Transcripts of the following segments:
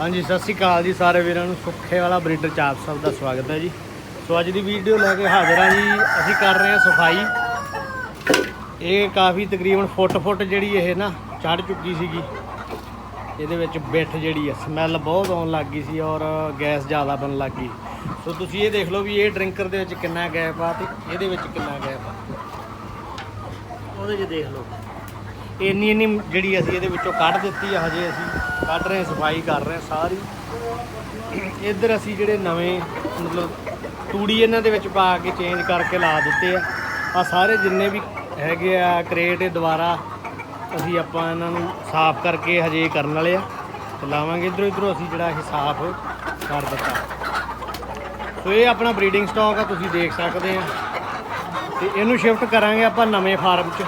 ਹਾਂਜੀ, ਸਤਿ ਸ਼੍ਰੀ ਅਕਾਲ ਜੀ ਸਾਰੇ ਵੀਰਾਂ ਨੂੰ। ਸੁੱਖੇ ਵਾਲਾ ਬਰੀਡਰ ਚਾਪ ਸਾਹਿਬ ਦਾ ਸਵਾਗਤ ਹੈ ਜੀ। ਸੋ ਅੱਜ ਦੀ ਵੀਡੀਓ ਲੈ ਕੇ ਹਾਜ਼ਰ ਹਾਂ ਜੀ। ਅਸੀਂ ਕਰ ਰਹੇ ਹਾਂ ਸਫ਼ਾਈ। ਇਹ ਕਾਫੀ ਤਕਰੀਬਨ ਫੁੱਟ ਫੁੱਟ ਜਿਹੜੀ ਇਹ ਨਾ ਚੜ ਚੁੱਕੀ ਸੀਗੀ। ਇਹਦੇ ਵਿੱਚ ਬਿੱਠ ਜਿਹੜੀ ਆ ਸਮੈਲ ਬਹੁਤ ਆਉਣ ਲੱਗ ਗਈ ਸੀ ਔਰ ਗੈਸ ਜ਼ਿਆਦਾ ਬਣਨ ਲੱਗ ਗਈ। ਸੋ ਤੁਸੀਂ ਇਹ ਦੇਖ ਲਓ ਵੀ ਇਹ ਡਰਿੰਕਰ ਦੇ ਵਿੱਚ ਕਿੰਨਾ ਗੈਪ ਆ ਤੇ ਇਹਦੇ ਵਿੱਚ ਕਿੰਨਾ ਗੈਪ ਆ। ਉਹਦੇ 'ਚ ਦੇਖ ਲਓ। ਇੰਨੀ ਇੰਨੀ ਜਿਹੜੀ ਅਸੀਂ ਇਹਦੇ ਵਿੱਚੋਂ ਕੱਢ ਦਿੱਤੀ ਆ, ਹਜੇ ਅਸੀਂ ਕੱਢ ਰਹੇ ਹਾਂ, ਸਫ਼ਾਈ ਕਰ ਰਹੇ ਹਾਂ ਸਾਰੀ। ਇੱਧਰ ਅਸੀਂ ਜਿਹੜੇ ਨਵੇਂ, ਮਤਲਬ ਤੂੜੀ ਇਹਨਾਂ ਦੇ ਵਿੱਚ ਪਾ ਕੇ ਚੇਂਜ ਕਰਕੇ ਲਾ ਦਿੱਤੇ ਆ। ਆ ਸਾਰੇ ਜਿੰਨੇ ਵੀ ਹੈਗੇ ਆ, ਕਰੇਟ ਇਹ ਦੁਬਾਰਾ ਅਸੀਂ ਆਪਾਂ ਇਹਨਾਂ ਨੂੰ ਸਾਫ਼ ਕਰਕੇ ਹਜੇ ਕਰਨ ਵਾਲੇ ਆ। ਤੇ ਲਾਵਾਂਗੇ ਇਧਰੋਂ ਇਧਰੋਂ ਅਸੀਂ ਜਿਹੜਾ ਇਹ ਸਾਫ਼ ਕਰ ਦਿੱਤਾ। ਸੋ ਇਹ ਆਪਣਾ ਬਰੀਡਿੰਗ ਸਟਾਕ ਆ, ਤੁਸੀਂ ਦੇਖ ਸਕਦੇ ਆ। ਤੇ ਇਹਨੂੰ ਸ਼ਿਫਟ ਕਰਾਂਗੇ ਆਪਾਂ ਨਵੇਂ ਫਾਰਮ 'ਚ।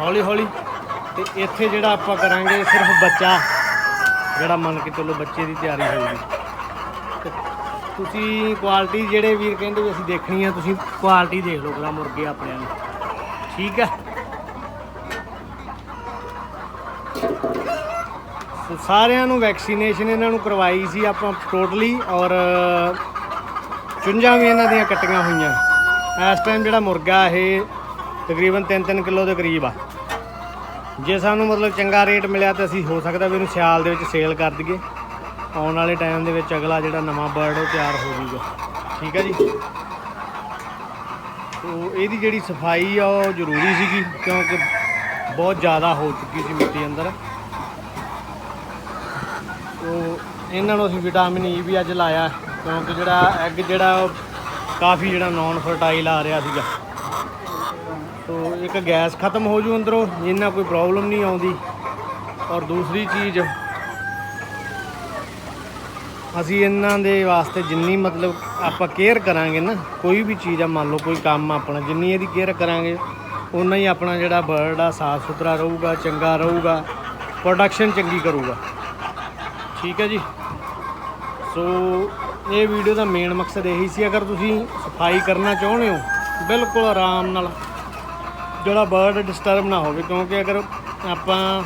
ਹੌਲੀ ਹੌਲੀ ਤੇ ਇੱਥੇ ਜਿਹੜਾ ਆਪਾਂ ਕਰਾਂਗੇ ਸਿਰਫ ਬੱਚਾ, ਜਿਹੜਾ ਮੰਨ ਕੇ ਚੱਲੋ ਬੱਚੇ ਦੀ ਤਿਆਰੀ ਹੋਊਗੀ। ਤੇ ਤੁਸੀਂ ਕੁਆਲਿਟੀ ਜਿਹੜੇ ਵੀਰ ਕਹਿੰਦੇ ਵੀ ਅਸੀਂ ਦੇਖਣੀ ਆ, ਤੁਸੀਂ ਕੁਆਲਿਟੀ ਦੇਖ ਲਓ ਕਿਹੜਾ ਮੁਰਗੇ ਆਪਣਿਆਂ ਨੂੰ। ਠੀਕ ਹੈ ਸੋ ਸਾਰਿਆਂ ਨੂੰ ਵੈਕਸੀਨੇਸ਼ਨ ਇਹਨਾਂ ਨੂੰ ਕਰਵਾਈ ਸੀ ਆਪਾਂ ਟੋਟਲੀ ਔਰ ਚੁੰਝਾਂ ਵੀ ਇਹਨਾਂ ਦੀਆਂ ਕੱਟੀਆਂ ਹੋਈਆਂ। ਇਸ ਟਾਈਮ ਜਿਹੜਾ ਮੁਰਗਾ ਇਹ ਤਕਰੀਬਨ 3-3 ਕਿਲੋ ਦੇ ਕਰੀਬ ਆ। ਜੇ ਸਾਨੂੰ ਮਤਲਬ ਚੰਗਾ ਰੇਟ ਮਿਲਿਆ ਤਾਂ ਅਸੀਂ ਹੋ ਸਕਦਾ ਵੀ ਇਹਨੂੰ ਸਿਆਲ ਦੇ ਵਿੱਚ ਸੇਲ ਕਰ ਦਈਏ। ਆਉਣ ਵਾਲੇ ਟਾਈਮ ਦੇ ਵਿੱਚ ਅਗਲਾ ਜਿਹੜਾ ਨਵਾਂ ਬਰਡ ਉਹ ਤਿਆਰ ਹੋ ਜਾਊਗਾ। ਠੀਕ ਹੈ ਜੀ? ਤੋ ਇਹਦੀ ਜਿਹੜੀ ਸਫ਼ਾਈ ਆ ਉਹ ਜ਼ਰੂਰੀ ਸੀਗੀ ਕਿਉਂਕਿ ਬਹੁਤ ਜ਼ਿਆਦਾ ਹੋ ਚੁੱਕੀ ਸੀ ਮਿੱਟੀ ਅੰਦਰ। ਤੋ ਇਹਨਾਂ ਨੂੰ ਅਸੀਂ ਵਿਟਾਮਿਨ ਈ e ਵੀ ਅੱਜ ਲਾਇਆ ਕਿਉਂਕਿ ਜਿਹੜਾ ਐਗ ਜਿਹੜਾ ਉਹ ਕਾਫੀ ਜਿਹੜਾ ਨਾਨ ਫਰਟਾਈਲ ਆ ਰਿਹਾ ਸੀਗਾ। ਇੱਕ ਗੈਸ ਖਤਮ ਹੋ ਜੂ ਅੰਦਰੋਂ, ਜਿੰਨਾ ਕੋਈ ਪ੍ਰੋਬਲਮ ਨਹੀਂ ਆਉਂਦੀ। ਔਰ ਦੂਸਰੀ ਚੀਜ਼, ਅਸੀਂ ਇਹਨਾਂ ਦੇ ਵਾਸਤੇ ਜਿੰਨੀ ਮਤਲਬ ਆਪਾਂ ਕੇਅਰ ਕਰਾਂਗੇ ਨਾ, ਕੋਈ ਵੀ ਚੀਜ਼ ਆ, ਮੰਨ ਲਓ ਕੋਈ ਕੰਮ ਆਪਣਾ, ਜਿੰਨੀ ਇਹਦੀ ਕੇਅਰ ਕਰਾਂਗੇ ਉਨਾ ਹੀ ਆਪਣਾ ਜਿਹੜਾ ਬਰਡ ਆ, ਸਾਫ਼ ਸੁਥਰਾ ਰਹੂਗਾ, ਚੰਗਾ ਰਹੂਗਾ ਪ੍ਰੋਡਕਸ਼ਨ ਚੰਗੀ ਕਰੂਗਾ। ਠੀਕ ਹੈ ਜੀ? ਸੋ ਇਹ ਵੀਡੀਓ ਦਾ ਮੇਨ ਮਕਸਦ ਇਹੀ ਸੀ, ਅਗਰ ਤੁਸੀਂ ਸਫ਼ਾਈ ਕਰਨਾ ਚਾਹੁੰਦੇ ਹੋ, ਬਿਲਕੁਲ ਆਰਾਮ ਨਾਲ ਜਿਹੜਾ ਬਰਡ ਡਿਸਟਰਬ ਨਾ ਹੋਵੇ, ਕਿਉਂਕਿ ਅਗਰ ਆਪਾਂ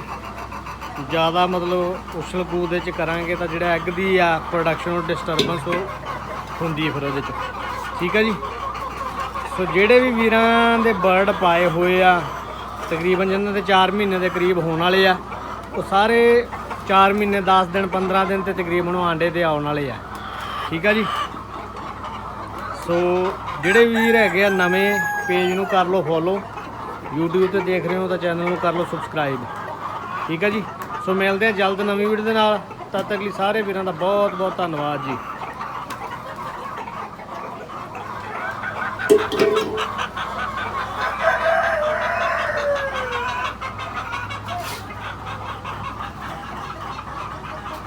ਜ਼ਿਆਦਾ ਮਤਲਬ ਉਛਲ ਕੂਦ ਦੇ ਚ ਕਰਾਂਗੇ ਤਾਂ ਜਿਹੜਾ ਐਗ ਦੀ ਆ ਪ੍ਰੋਡਕਸ਼ਨ ਉਹ ਡਿਸਟਰਬੈਂਸ ਹੁੰਦੀ ਹੈ ਫਿਰ ਉਹਦੇ ਚ। ਠੀਕ ਹੈ ਜੀ? ਸੋ ਜਿਹੜੇ ਵੀ ਵੀਰਾਂ ਦੇ ਬਰਡ ਪਾਏ ਹੋਏ ਆ, ਤਕਰੀਬਨ ਜਿਨ੍ਹਾਂ ਦੇ 4 ਮਹੀਨੇ ਦੇ ਕਰੀਬ ਹੋਣ ਵਾਲੇ ਆ, ਉਹ ਸਾਰੇ 4 ਮਹੀਨੇ 10 ਦਿਨ 15 ਦਿਨ ਤੇ ਤਕਰੀਬਨ ਉਹ ਆਂਡੇ ਤੇ ਆਉਣ ਵਾਲੇ ਆ। ਠੀਕ ਆ ਜੀ? ਸੋ ਜਿਹੜੇ ਵੀਰ ਹੈਗੇ ਆ ਨਵੇਂ ਪੇਜ ਨੂੰ ਕਰ ਲਓ ਫੋਲੋ YouTube ਤੇ ਦੇਖ ਰਹੇ ਹੋ ਤਾਂ ਚੈਨਲ ਨੂੰ ਕਰ ਲਓ ਸਬਸਕ੍ਰਾਈਬ ਠੀਕ ਹੈ ਜੀ? ਸੋ ਮਿਲਦੇ ਆ ਜਲਦ ਨਵੀਂ ਵੀਡੀਓ ਦੇ ਨਾਲ। ਤਦ ਤੱਕ ਲਈ ਸਾਰੇ ਵੀਰਾਂ ਦਾ ਬਹੁਤ ਬਹੁਤ ਧੰਨਵਾਦ ਜੀ।